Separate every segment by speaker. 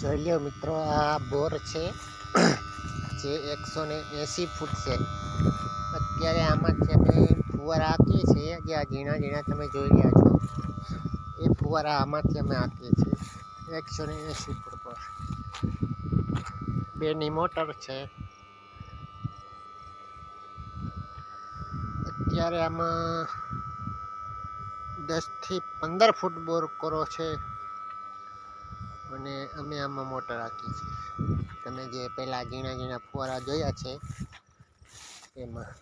Speaker 1: જોઈ લો મિત્રો, આ બોર છે, જે એકસો ને એંસી ફૂટ છે. અત્યારે આમાંથી અમે ફુવારા આપીએ છીએ, જે આ ઝીણા ઝીણા તમે જોઈ રહ્યા છો. એ ફુવારા આમાંથી અમે આપીએ છીએ, એકસો ને એંસી ફૂટ પર. બેની મોટર છે. અત્યારે આમાં દસથી પંદર ફૂટ બોર કરો છે. અને અમે આમાં મોટર હાંકીએ છે તમે જે પહેલાં ઝીણા ઝીણા ફુવારા જોયા છે, એમાં.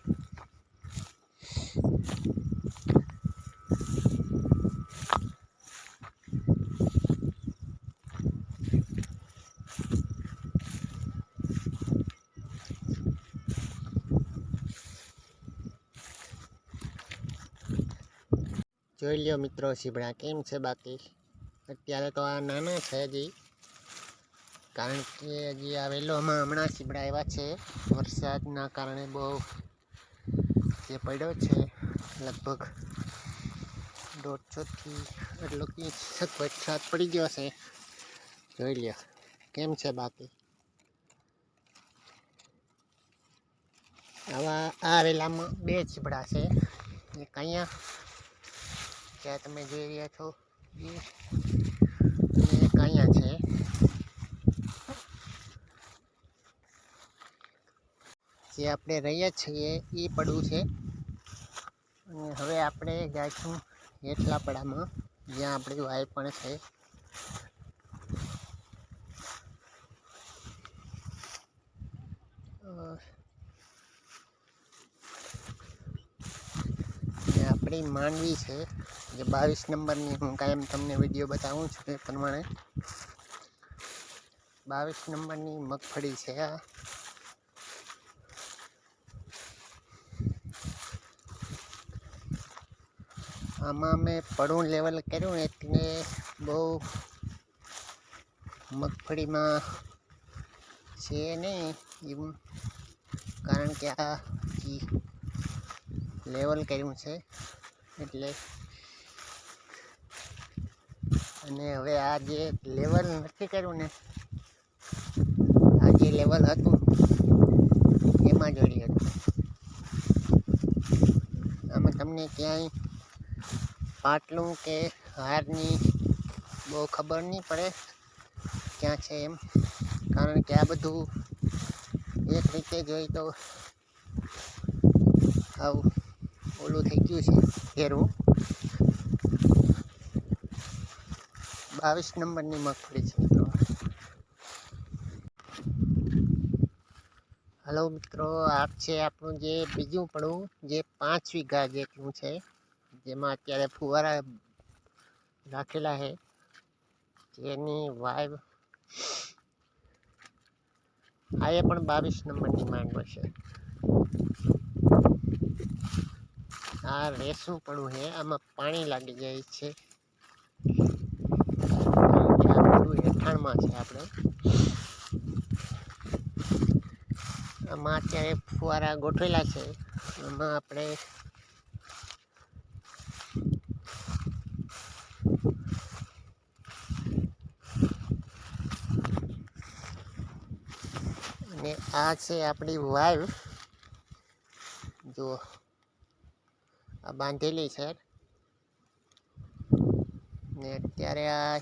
Speaker 1: જોઈ લ્યો મિત્રો સીબડા કેમ છે બાકી? અત્યારે તો આ નાના છે હજી. કારણ કે હજી આ વેલોમાં હમણાં સીબડા આવ્યા છે. વરસાદના કારણે બહુ જે પડ્યો છે, લગભગ દોઢસોથી એટલો કે વરસાદ પડી ગયો છે. જોઈ લ્યો, કેમ છે બાકી? આવા આ વેલામાં બે ચીબડા છે. એક અહીંયા ત્યાં તમે જોઈ રહ્યા છો, એ અને એક અહીંયા છે જે આપણે રહીએ છીએ એ પડવું છે. અને હવે આપણે જઈશું હેઠલા પડામાં જ્યાં આપણી વાય પણ છે. આપણી માંડવી છે, જે બાવીસ નંબરની હું કાયમ તમને વીડિયો બતાવું છું એ પ્રમાણે. બાવીસ નંબરની મગફળી છે આ. આમાં મેં પડું લેવલ કર્યું એટલે બહુ મગફળીમાં છે નહીં એવું. કારણ કે આ લેવલ કર્યું છે એટલે અને હવે આ જે લેવલ નથી કર્યું ને, આ જે લેવલ હતું, એમાં જોડી હતું આમાં તમને ક્યાંય પાટલું કે હારની બહુ ખબર નહીં પડે ક્યાં છે એમ. કારણ કે આ બધું એક રીતે જોઈ તો આવું ઓલું થઈ ગયું છે ફેરવું બાવીસ નંબરની મગફળી છે મિત્રો. હલો મિત્રો આપ છે આપણું જે બીજું પડવું જે પાંચ વીઘા જેટલું છે. જેમાં અત્યારે ફુવારા રાખેલા છે જેની વાય આ એ પણ બાવીસ નંબરની માંડવ છે. આ રેસું પડવું છે આમાં પાણી લાગી જાય છે. હેઠાણમાં છે આપણે. આમાં અત્યારે ફુવારા ગોઠવેલા છે. એમાં આપણે અને આ છે આપણી વાઈવ જો આ બાંધેલી છે. ને અત્યારે આ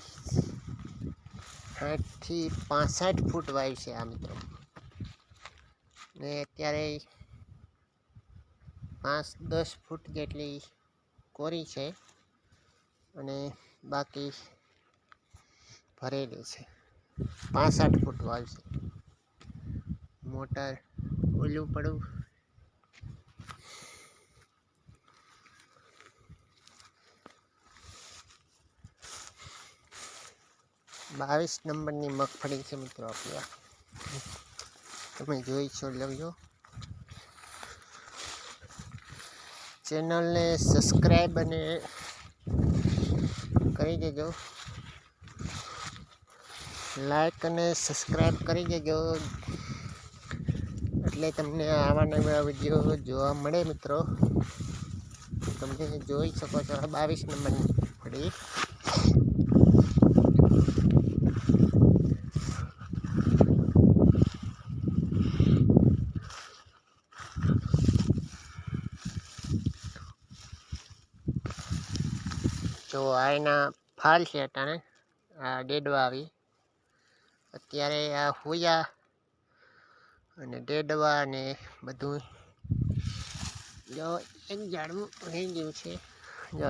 Speaker 1: સાઠથી પાસઠ ફૂટ વાઈવ છે આ મિત્રો. ને અત્યારે પાંચ દસ ફૂટ જેટલી કોરી છે અને બાકી ભરેલી છે. પાસઠ ફૂટ વાવ છે. મોટર ઓલું પડું બાવીસ નંબરની મગફળી છે મિત્રો આપણી તમે જોઈ છો લવજો ચેનલને સબસ્ક્રાઈબ અને કરી દેજો. લાઈક અને સબસ્ક્રાઈબ કરી દેજો. એટલે તમને આવા નવા વીડિયો જોવા મળે મિત્રો. તમે જોઈ શકો છો બાવીસ નંબરની મગફળી તો આ એના ફાલ છે અટાણે, આ ડેડવા આવી. અત્યારે આ હુયા અને ડેડવા ને બધું જો એક ઝાડવું રહી ગયું છે. જો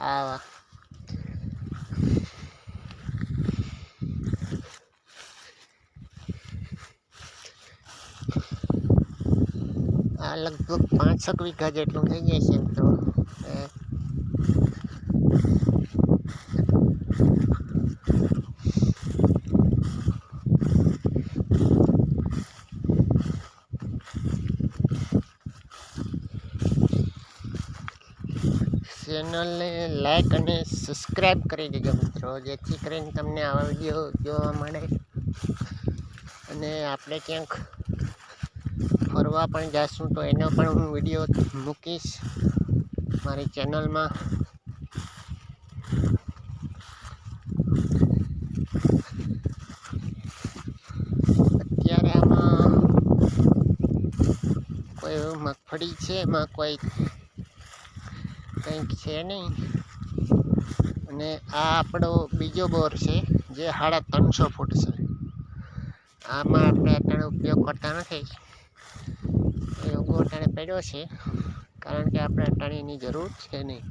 Speaker 1: આવા. આ લગભગ પાંચક વીઘા જેટલું થઈ જાય છે એમ ચેનલને લાઈક અને સબસ્ક્રાઈબ કરી દેજો મિત્રો, જેથી કરીને તમને આવા વીડિયો જોવા મળે. અને આપણે ક્યાંક ફરવા પણ જાશું, તો એનો પણ હું વીડિયો મૂકીશ મારી ચેનલમાં. અત્યારે આમાં કોઈ મગફળી છે, એમાં કોઈ કંઈક છે નહીં. અને આ આપણો બીજો બોર છે, જે સાડા ત્રણસો ફૂટ છે. આમાં આપણે અત્યારે ઉપયોગ કરતા નથી. એ ઉગો અટાણે પડ્યો છે, કારણ કે આપણે અત્યારે એની જરૂર છે નહીં.